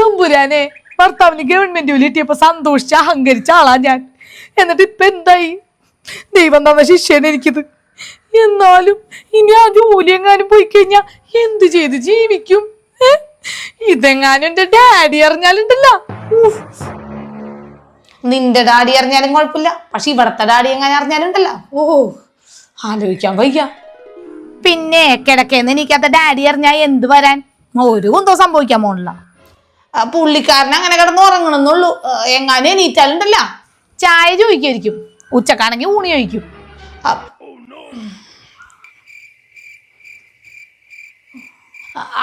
തമ്പുരാനെ ഭർത്താവിന് ഗവൺമെന്റ് ജോലി കിട്ടിയപ്പോ സന്തോഷിച്ച് അഹങ്കരിച്ച ആളാ ഞാൻ. എന്നിട്ട് ഇപ്പൊ എന്തായി? ദൈവം തന്ന ശിഷ്യൻ എനിക്കിത്. എന്നാലും ഇനി ആ ജോലി എങ്ങാനും പോയി കഴിഞ്ഞാ എന്ത് ചെയ്ത് ജീവിക്കും? ഇതെങ്ങാനും എന്റെ ഡാഡി അറിഞ്ഞാലുണ്ടല്ലോ. നിന്റെ ഡാഡി അറിഞ്ഞാലും കുഴപ്പമില്ല. പക്ഷെ ഇവിടത്തെ ഡാഡി എങ്ങനെ അറിഞ്ഞാലുണ്ടല്ലോ. ഓ ആലോചിക്കാൻ വയ്യ. പിന്നെ കിടക്കേന്ന് എനിക്കാത്ത ഡാഡി അറിഞ്ഞാ എന്ത് വരാൻ? ഒരു കുന്തോ സംഭവിക്കാൻ പോണില്ല. പുള്ളിക്കാരൻ അങ്ങനെ കിടന്ന് ഉറങ്ങണമെന്നുള്ളൂ. എങ്ങാനും എണീറ്റാലുണ്ടല്ല. ചായ ചോദിക്കായിരിക്കും ഉച്ചക്കാണെങ്കിൽ ഊണി ചോദിക്കും.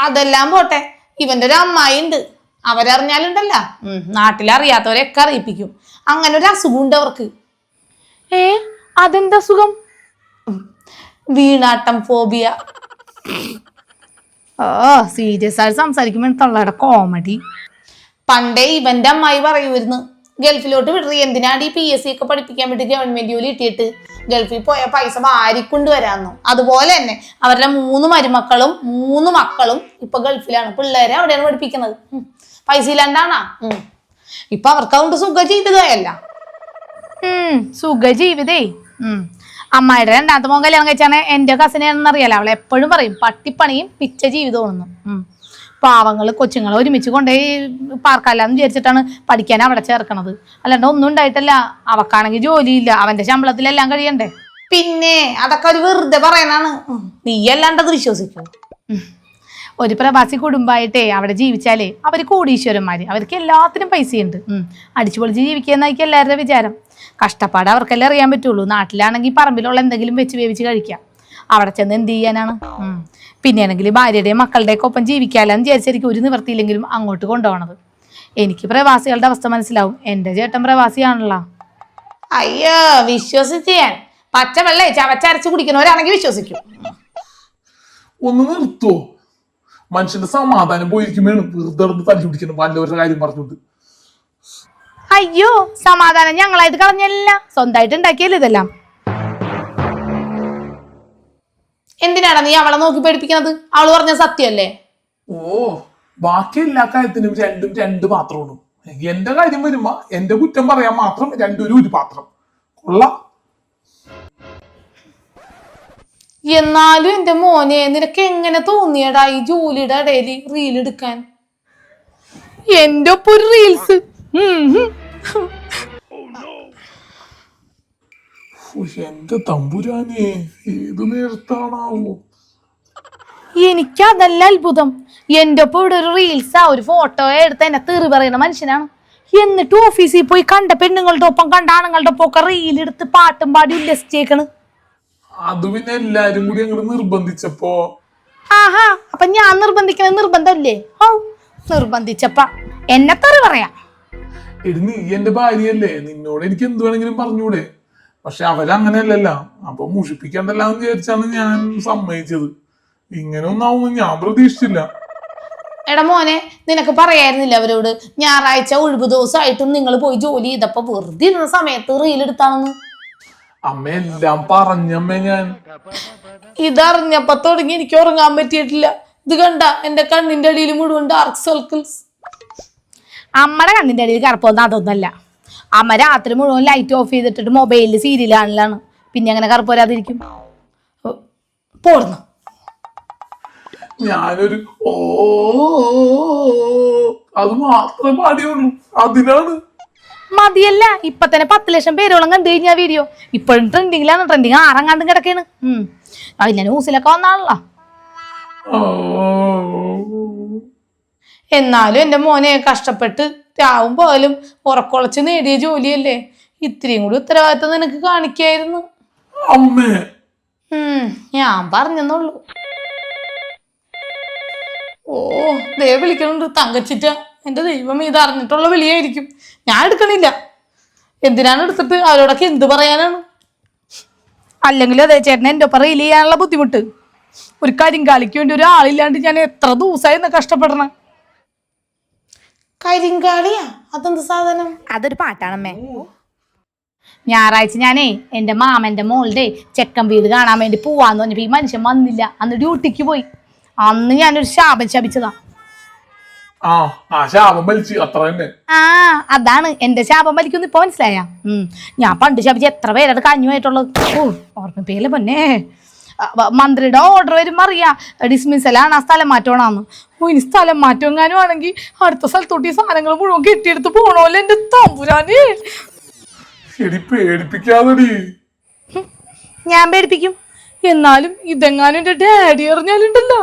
അതെല്ലാം പോട്ടെ. ഇവന്റെ ഒരു അമ്മായി ഉണ്ട് അവരറിഞ്ഞാലുണ്ടല്ല നാട്ടിലറിയാത്തവരെയൊക്കെ അറിയിപ്പിക്കും. അങ്ങനെ ഒരു അസുഖം ഉണ്ട് അവർക്ക്. ഏ അതെന്താ സുഖം വീണാട്ടം ഫോബിയ. ഓ സീരിയസ് ആയിട്ട് സംസാരിക്കുമ്പോൾ തള്ളയുടെ കോമഡി പണ്ടേ ഇവന്റെ അമ്മായി പറയുമായിരുന്നു ഗൾഫിലോട്ട് വിടറി എന്തിനാണ് ഈ പി എസ് സി ഒക്കെ പഠിപ്പിക്കാൻ വേണ്ടി ഗവൺമെന്റ് ജോലി കിട്ടിയിട്ട്? ഗൾഫിൽ പോയ പൈസ വാരിക്കൊണ്ട് വരാന്നു അതുപോലെ തന്നെ അവരുടെ മൂന്ന് മരുമക്കളും മൂന്ന് മക്കളും ഇപ്പൊ ഗൾഫിലാണ്. പിള്ളേരെ അവിടെയാണ് പഠിപ്പിക്കുന്നത്. പൈസ ഇല്ലാണ്ടാണാ. ഇപ്പൊ അവർക്ക് അതുകൊണ്ട് സുഖ ജീവിതമല്ല സുഖ ജീവിതേ ഉം അമ്മായിയുടെ രണ്ടാമത്തെ മോൻ കല്യാണം കഴിച്ചാണ് എന്റെ കസിനാണെന്ന് അറിയാലോ. അവളെ എപ്പോഴും പറയും പട്ടിപ്പണിയും പിച്ച ജീവിതമാണെന്ന്. ഉം. പാവങ്ങൾ കൊച്ചുങ്ങളെ ഒരുമിച്ച് കൊണ്ടുപോയി പാർക്കാലെന്ന് വിചാരിച്ചിട്ടാണ് പഠിക്കാൻ അവിടെ ചേർക്കണത്. അല്ലാണ്ട് ഒന്നും ഉണ്ടായിട്ടല്ല. അവക്കാണെങ്കിൽ ജോലിയില്ല. അവന്റെ ശമ്പളത്തിലെല്ലാം കഴിയണ്ടേ. പിന്നെ അതൊക്കെ ഒരു വെറുതെ പറയാനാണ്. നീ അല്ലാണ്ടത് വിശ്വസിക്കൂ. ഒരു പ്രവാസി കുടുംബമായിട്ടേ അവിടെ ജീവിച്ചാലേ അവർ കൂടീശ്വരന്മാര് അവർക്ക് എല്ലാത്തിനും പൈസയുണ്ട്. അടിച്ചുപൊളിച്ച് ജീവിക്കുക എന്നായിരിക്കും എല്ലാവരുടെ വിചാരം. കഷ്ടപ്പാട് അവർക്കല്ലേ അറിയാൻ പറ്റുള്ളൂ. നാട്ടിലാണെങ്കിൽ പറമ്പിലുള്ള എന്തെങ്കിലും വെച്ച് വേവിച്ച് കഴിക്കാം. അവിടെ ചെന്ന് എന്ത് ചെയ്യാനാണ്. പിന്നെയാണെങ്കിൽ ഭാര്യയുടെയും മക്കളുടെയൊക്കെ ഒപ്പം ജീവിക്കാലെന്ന് വിചാരിച്ചായിരിക്കും ഒരു നിവർത്തിയില്ലെങ്കിലും അങ്ങോട്ട് കൊണ്ടുപോകണത് എനിക്ക് പ്രവാസികളുടെ അവസ്ഥ മനസ്സിലാവും. എന്റെ ചേട്ടൻ പ്രവാസിയാണല്ലോ. അയ്യോ വിശ്വസിച്ച് ഞാൻ പച്ചവെള്ളേ ചവച്ചരച്ച് കുടിക്കുന്നവരാണെങ്കിൽ വിശ്വസിക്കും. ഒന്ന് നിർത്തോ. മനുഷ്യന്റെ സമാധാനം പോയിരിക്കും വെറുതെ തല്ലി പിടിക്കണം വല്ലവരുടെ കാര്യം പറഞ്ഞുകൊണ്ട്. അയ്യോ സമാധാനം. ഞങ്ങളായിട്ട് കളഞ്ഞല്ല. സ്വന്തമായിട്ട് ഉണ്ടാക്കിയല്ലോ ഇതെല്ലാം? എന്തിനാടാ നീ അവളെ നോക്കി പേടിപ്പിക്കുന്നത് അവൾ പറഞ്ഞ സത്യമല്ലേ? ഓ ബാക്കി എല്ലാ കാര്യത്തിനും രണ്ടും രണ്ട് പാത്രമാണ് എന്റെ കാര്യം വരുമ്പോ എന്റെ കുറ്റം പറയാൻ മാത്രം രണ്ടൊരു ഒരു പാത്രം കൊള്ള. എന്നാലും എന്റെ മോനെ നിനക്ക് എങ്ങനെ തോന്നിയടാ ഈ ജോലിയുടെ ഇടയിൽ റീൽ എടുക്കാൻ? എന്റെ ഒപ്പം ഒരു റീൽസ് എന്റെ തമ്പുരാനെ ഏത് നേരത്താണാവോ? എനിക്ക് അതല്ല അത്ഭുതം. എന്റെ ഒപ്പം ഇവിടെ ഒരു റീൽസാ ഒരു ഫോട്ടോ എടുത്ത് എന്നെ തെറി പറയുന്ന മനുഷ്യനാണ്. എന്നിട്ട് ഓഫീസിൽ പോയി കണ്ട പെണ്ണുങ്ങളുടെ ഒപ്പം കണ്ട ആണുങ്ങളുടെ ഒപ്പം ഒക്കെ റീൽ എടുത്ത് പാട്ടും പാടി ഉല്ലസിച്ചേക്കണ് അത് പിന്നെ എല്ലാരും കൂടി അങ്ങോട്ട് നിർബന്ധിച്ചപ്പോ? ആഹാ അപ്പൊ ഞാൻ നിർബന്ധിക്കണ നിർബന്ധമല്ലേ ഓ നിർബന്ധിച്ചപ്പ. എന്നെ തെറി പറയാ. എടി നീ എന്റെ ഭാര്യയല്ലേ? നിന്നോട് എനിക്ക് എന്ത് വേണമെങ്കിലും പറഞ്ഞൂടെ? പക്ഷെ അവരങ്ങനെയല്ലല്ല. അപ്പൊ മുഷിപ്പിക്കണ്ടല്ലോ എന്ന് വിചാരിച്ചാണ് ഞാൻ സമ്മതിച്ചത്. ഇങ്ങനെ ഒന്നാവും ഞാൻ പ്രതീക്ഷിച്ചില്ല. എടാ മോനെ നിനക്ക് പറയായിരുന്നില്ല അവരോട്? ഞായറാഴ്ച ഒഴിവ് ദിവസമായിട്ടും നിങ്ങൾ പോയി ജോലി ചെയ്തപ്പോ വെറുതെ ഇരുന്ന സമയത്ത് റീലെടുത്താണെന്ന് അമ്മ എല്ലാം പറഞ്ഞമ്മ ഞാൻ. ഇതറിഞ്ഞപ്പോ തുടങ്ങി എനിക്ക് ഉറങ്ങാൻ പറ്റിയിട്ടില്ല. ഇത് കണ്ട എന്റെ കണ്ണിന്റെ അടിയിൽ മുഴുവൻ ഡാർക്ക് സർക്കിൾസ് അമ്മയുടെ കണ്ണിന്റെ അടിയിൽ കറുപ്പൊന്നും അതൊന്നുമല്ല അമ്മ രാത്രി മുഴുവൻ ലൈറ്റ് ഓഫ് ചെയ്തിട്ടിട്ട് മൊബൈലിൽ സീരിയൽ കാണലാണ്. പിന്നെ അങ്ങനെ കറുപ്പ് വരാതിരിക്കും? പോർന്നു ഞാനൊരു ഓ അത് മാത്രമേ പാടിയുള്ളൂ. അതിനാണ്. മതിയല്ല ഇപ്പൊ തന്നെ പത്ത് ലക്ഷം പേരോളം കണ്ടു കഴിഞ്ഞാ വീഡിയോ ഇപ്പോഴും ട്രെൻഡിങ്ങിലാണ് ട്രെൻഡിങ് ആറാം കണ്ടും കിടക്കാണ്. ഉം. അതിന്റെ ന്യൂസിലൊക്കെ വന്നാണല്ലോ. ഓ. എന്നാലും എന്റെ മോനെ കഷ്ടപ്പെട്ട് രാവും പോലും ഉറക്കുളച്ച് നേടിയ ജോലിയല്ലേ? ഇത്രയും കൂടി ഉത്തരവാദിത്തം നിനക്ക് കാണിക്കായിരുന്നു. അമ്മേ. ഞാൻ പറഞ്ഞെന്നുള്ളൂ. ഓ ദേ വിളിക്കണുണ്ട് തങ്കച്ചിറ്റ. എന്റെ ദൈവം ഇത് അറിഞ്ഞിട്ടുള്ള വിളിയായിരിക്കും. ഞാൻ എടുക്കണില്ല. എന്തിനാണ് എടുത്തിട്ട്? അവരോടൊക്കെ എന്ത് പറയാനാണ്? അല്ലെങ്കിൽ അതേ ചേട്ടനെ എന്റെ ഒപ്പം റീൽ ചെയ്യാനുള്ള ബുദ്ധിമുട്ട്. ഒരു കരിങ്കാലിക്ക് വേണ്ടി ഒരാളില്ലാണ്ട് ഞാൻ എത്ര ദിവസമായി കഷ്ടപ്പെടണം? കരിങ്കാളിയാ? അതെന്ത് സാധനം? അതൊരു പാട്ടാണമ്മേ. ഞായറാഴ്ച ഞാനേ എന്റെ മാമന്റെ മോളുടെ ചെക്കൻ വീട് കാണാൻ വേണ്ടി പോവാന്ന് പറഞ്ഞപ്പോ ഈ മനുഷ്യൻ വന്നില്ല. അന്ന് ഡ്യൂട്ടിക്ക് പോയി. അന്ന് ഞാനൊരു ശാപം ശപിച്ചതാ. ആ ആ ശാപം വലിച്ച്. അത്ര തന്നെ. ആ അതാണ്. എന്റെ ശാപം വലിക്കുന്നു ഇപ്പൊ മനസ്സിലായ. ഞാൻ പണ്ട് ശപിച്ച എത്ര പേരാണ് കഞ്ഞുമായിട്ടുള്ളത് ഓ ഓർമ്മ പേരിൽ വ- മന്ത്രിയുടെ ഓർഡർ വരുമ്പോൾ അറിയാം. ഡിസ്മിസലാണ് ആ സ്ഥലം മാറ്റണമെന്ന് ഓ ഇനി സ്ഥലം മാറ്റം എങ്ങാനും ആണെങ്കിൽ അടുത്ത സ്ഥലത്തോട്ട് ഈ സാധനങ്ങൾ മുഴുവൻ കെട്ടിയെടുത്ത് പോണോല്ലോ എന്റെ തമ്പുരാന്. പേടിപ്പിക്കാതെടി. ഞാൻ പേടിപ്പിക്കും. എന്നാലും ഇതെങ്ങാനും എന്റെ ഡാഡി അറിഞ്ഞാലുണ്ടല്ലോ.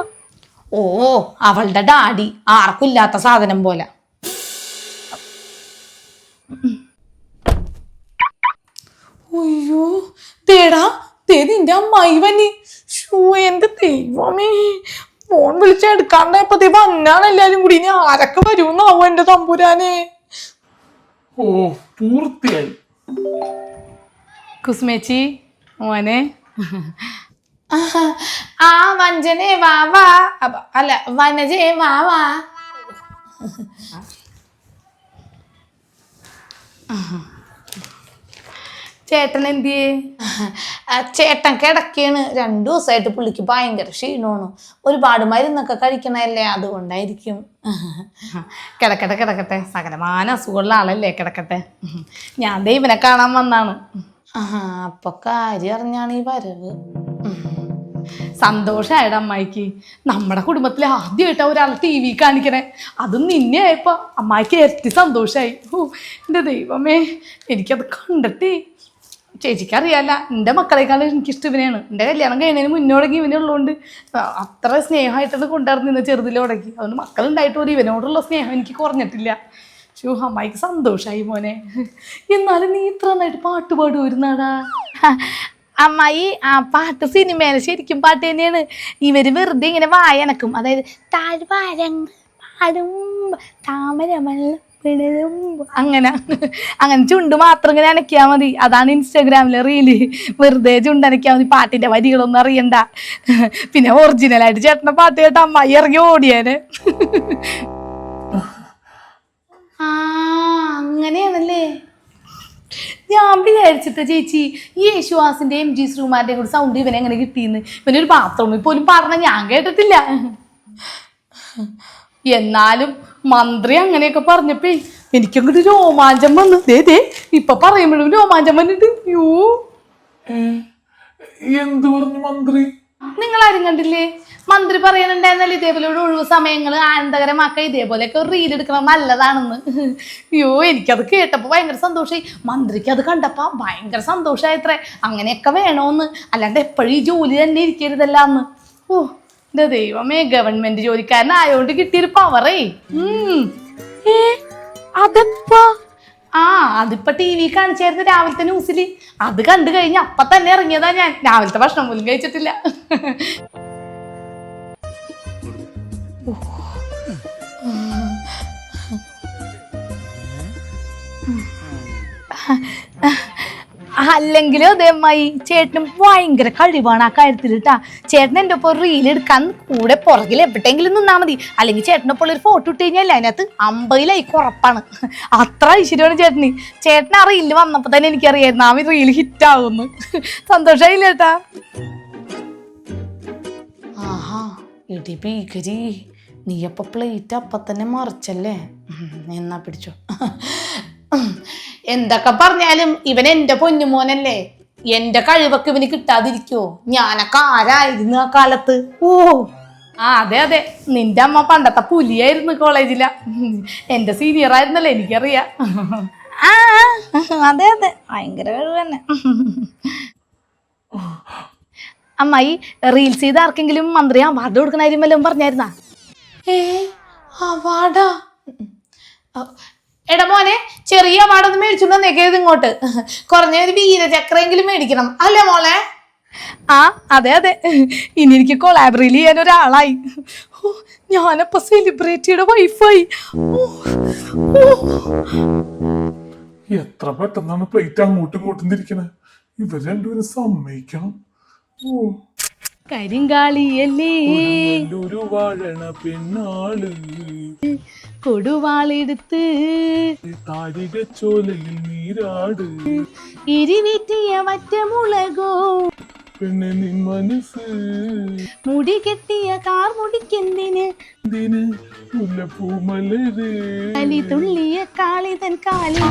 ഓ അവളുടെ ഡാഡി ആർക്കും ഇല്ലാത്ത സാധനം പോലെ. അയ്യോ തേടാ തേ നിന്റെ അമ്മായി വന്നി. എന്റെ ദൈവമേ. ഫോൺ വിളിച്ച എടുക്കാണ്ടായപ്പോ ദൈവം അന്നാണ് എല്ലാരും കൂടി. ഇനി ആരൊക്കെ വരുമെന്നാവോ എന്റെ തമ്പുരാനെ? ഓ പൂർത്തിയായി. കുസ്മേച്ചി മോനെ. ആ വഞ്ചനെ വാ വാ. അല്ല വനജേ വാ വാ. ചേട്ടൻ എന്തിയേ ആ, ചേട്ടൻ കിടക്കാണ്. രണ്ടു ദിവസമായിട്ട് പുള്ളിക്ക് ഭയങ്കര ക്ഷീണമാണ്. ഒരുപാട് മരുന്നൊക്കെ കഴിക്കണല്ലേ അതുകൊണ്ടായിരിക്കും. കിടക്കട്ടെ കിടക്കട്ടെ. സകലമാന അസുഖമുള്ള ആളല്ലേ കിടക്കട്ടെ. ഞാൻ ദൈവനെ കാണാൻ വന്നാണ്. അപ്പൊ കാര്യം അറിഞ്ഞാണ് ഈ വരവ്. സന്തോഷായട അമ്മായിക്ക്. നമ്മുടെ കുടുംബത്തിൽ ആദ്യമായിട്ട് ഒരാൾ ടി വി കാണിക്കണേ. അതും നിന്നെ ആയപ്പോ അമ്മായിക്ക് ഇരട്ടി സന്തോഷായി. ഓ എന്റെ ദൈവമേ എനിക്കത് കണ്ടിട്ടേ. ചേച്ചിക്ക് അറിയാല്ല എന്റെ മക്കളെക്കാളും എനിക്കിഷ്ടം ഇവനെയാണ്. എന്റെ കല്യാണം കഴിഞ്ഞതിന് മുന്നോടങ്ങി ഇവനെ ഉള്ളതുകൊണ്ട് അത്ര സ്നേഹമായിട്ടാണ് കൊണ്ടുവരുന്ന ഇന്ന് ചെറുതിലോടക്കി അതുകൊണ്ട് മക്കളുണ്ടായിട്ട് പോലും ഇവനോടുള്ള സ്നേഹം എനിക്ക് കുറഞ്ഞിട്ടില്ല. ഷൂ അമ്മായിക്ക് സന്തോഷമായി മോനെ. എന്നാലും നീ ഇത്ര നന്നായിട്ട് പാട്ട് പാടുവരുന്നാടാ അമ്മായി ആ പാട്ട് സിനിമയിലെ ശരിക്കും പാട്ട് തന്നെയാണ്. ഇവർ വെറുതെ ഇങ്ങനെ വായനക്കും. അതായത് താഴ്വാരങ്ങൾ പാടും താമരമല്ല അങ്ങനെ. അങ്ങനെ ചുണ്ട് മാത്രം ഇങ്ങനെ അനക്കിയാൽ മതി. അതാണ് ഇൻസ്റ്റാഗ്രാമിലെ റീൽ വെറുതെ ചുണ്ട് അനക്കിയാൽ മതി. പാട്ടിന്റെ വരികളൊന്നും അറിയണ്ട. പിന്നെ ഒറിജിനലായിട്ട് ചേട്ടന്റെ പാട്ട് കേട്ട അമ്മായി ഇറങ്ങി ഓടിയാന്. ആ അങ്ങനെയാണല്ലേ? ഞാൻ വിചാരിച്ചിട്ട് ചേച്ചി ഈ യേശുവാസിന്റെ എം ജി ശ്രീമാരുടെ കൂടെ സൗണ്ട് ഇവനെങ്ങനെ കിട്ടിയെന്ന് ഇവനൊരു ബാത്റൂമിൽ പോലും പറഞ്ഞ ഞാൻ കേട്ടിട്ടില്ല. എന്നാലും മന്ത്രി അങ്ങനെയൊക്കെ പറഞ്ഞപ്പേ എനിക്കങ്ങോട്ട് രോമാഞ്ചം വന്നു. ദേ ദേ ഇപ്പൊ പറയുമ്പോഴും രോമാഞ്ചം വന്നിട്ട്. യോ എന്ത് പറഞ്ഞു മന്ത്രി? നിങ്ങൾ ആരും കണ്ടില്ലേ? മന്ത്രി പറയുന്നുണ്ടായിരുന്നല്ലോ ഇതേപോലെ ഒരു ഒഴിവ് സമയങ്ങൾ ആനന്ദകരമാക്ക ഇതേപോലെയൊക്കെ ഒരു റീൽ എടുക്കണം നല്ലതാണെന്ന്. അയ്യോ എനിക്കത് കേട്ടപ്പോൾ ഭയങ്കര സന്തോഷമായി മന്ത്രിക്ക് അത് കണ്ടപ്പോൾ ഭയങ്കര സന്തോഷമായത്രേ അങ്ങനെയൊക്കെ വേണോന്ന്. അല്ലാണ്ട് എപ്പോഴും ഈ ജോലി തന്നെ ഇരിക്കരുതല്ല എന്ന് ഓ എന്റെ ദൈവമേ ഗവൺമെന്റ് ജോലിക്കാരനായോണ്ട് കിട്ടിയൊരു പവറേ. ഏ ആ അതിപ്പോ ടി വി കാണിച്ചായിരുന്നു രാവിലത്തെ ന്യൂസിൽ അത് കണ്ടു കഴിഞ്ഞ അപ്പൊ തന്നെ ഇറങ്ങിയതാ ഞാൻ. രാവിലത്തെ ഭക്ഷണം പോലും കഴിച്ചിട്ടില്ല. അല്ലെങ്കിലും അതേ അമ്മായി ചേട്ടനും ഭയങ്കര കഴിവാണ് ആ കാര്യത്തിൽ കേട്ടാ ചേട്ടൻ എന്റെ ഒപ്പം റീൽ എടുക്കാൻ കൂടെ പുറകിൽ എവിടെയെങ്കിലും നിന്നാൽ മതി. അല്ലെങ്കിൽ ചേട്ടന്റെ ഒപ്പം ഒരു ഫോട്ടോ ഇട്ട് കഴിഞ്ഞാൽ അതിനകത്ത് അമ്പതിലായി കുറപ്പാണ്. അത്ര ഐശ്വര്യമാണ് ചേട്ടന്. ചേട്ടൻ ആ റീലിൽ വന്നപ്പോൾ തന്നെ എനിക്കറിയായിരുന്നു ആ റീൽ ഹിറ്റ് ആവുമെന്ന്. സന്തോഷമായില്ല ചേട്ടാ ആഹാ ഇടി ഭീകരി. നീ പ്ലേറ്റ് അപ്പം തന്നെ മറിച്ചല്ലേ? എന്നാ പിടിച്ചോ. എന്തൊക്കെ പറഞ്ഞാലും ഇവൻ എന്റെ പൊന്നുമോനല്ലേ എന്റെ കഴിവൊക്കെ ഇവന് കിട്ടാതിരിക്കോ? ഞാനൊക്കെ ആരായിരുന്നു ആ കാലത്ത്? ഓ ആ അതെ അതെ. നിന്റെ അമ്മ പണ്ടത്തെ പുലിയായിരുന്നു കോളേജില. എന്റെ സീനിയർ ആയിരുന്നല്ലേ എനിക്കറിയാം. ആ അതെ അതെ. ഭയങ്കര കഴിവ് തന്നെ. അമ്മായി റീൽസ് ചെയ്ത് ആർക്കെങ്കിലും മന്ത്രി അവാർഡ് കൊടുക്കണ കാര്യം വല്ലതും പറഞ്ഞായിരുന്നാ? ഏ അവാർഡാ എടാ മോനെ ചെറിയ അവാർഡൊന്നും മേടിച്ചോണ്ട് വന്നേക്കരുത് ഇങ്ങോട്ട്. കുറഞ്ഞ ഒരു വീരചക്രെങ്കിലും മേടിക്കണം. അല്ലേ മോളെ? ആ അതെ അതെ. ഇനി എനിക്ക് കൊളാബറിയിൽ ചെയ്യാൻ ഒരാളായി. ഞാനപ്പോ സെലിബ്രിറ്റിയുടെ വൈഫായി എത്ര പെട്ടെന്നാണ് പ്ലേറ്റ് അങ്ങോട്ടും ഇങ്ങോട്ടും തിരിക്കണേ? ഇവർ രണ്ടുപേരും സമ്മതിക്കണം. ഓ. കരിങ്കാളിയല്ലേ? പെണ്ണാൾ. കൊടുവാളെടുത്ത് താരികച്ചോലയിൽ നീരാട്. ഇരിവിറ്റിയ വറ്റമുളകോ? പെണ്ണെ നിൻ മനസ്സ്. മുടി കെട്ടിയ കാർ മുടിക്കെന്തിന്? എന്തിന്? മുല്ലപ്പൂ മലര്. കലി തുള്ളിയ കാളിതൻ കാലി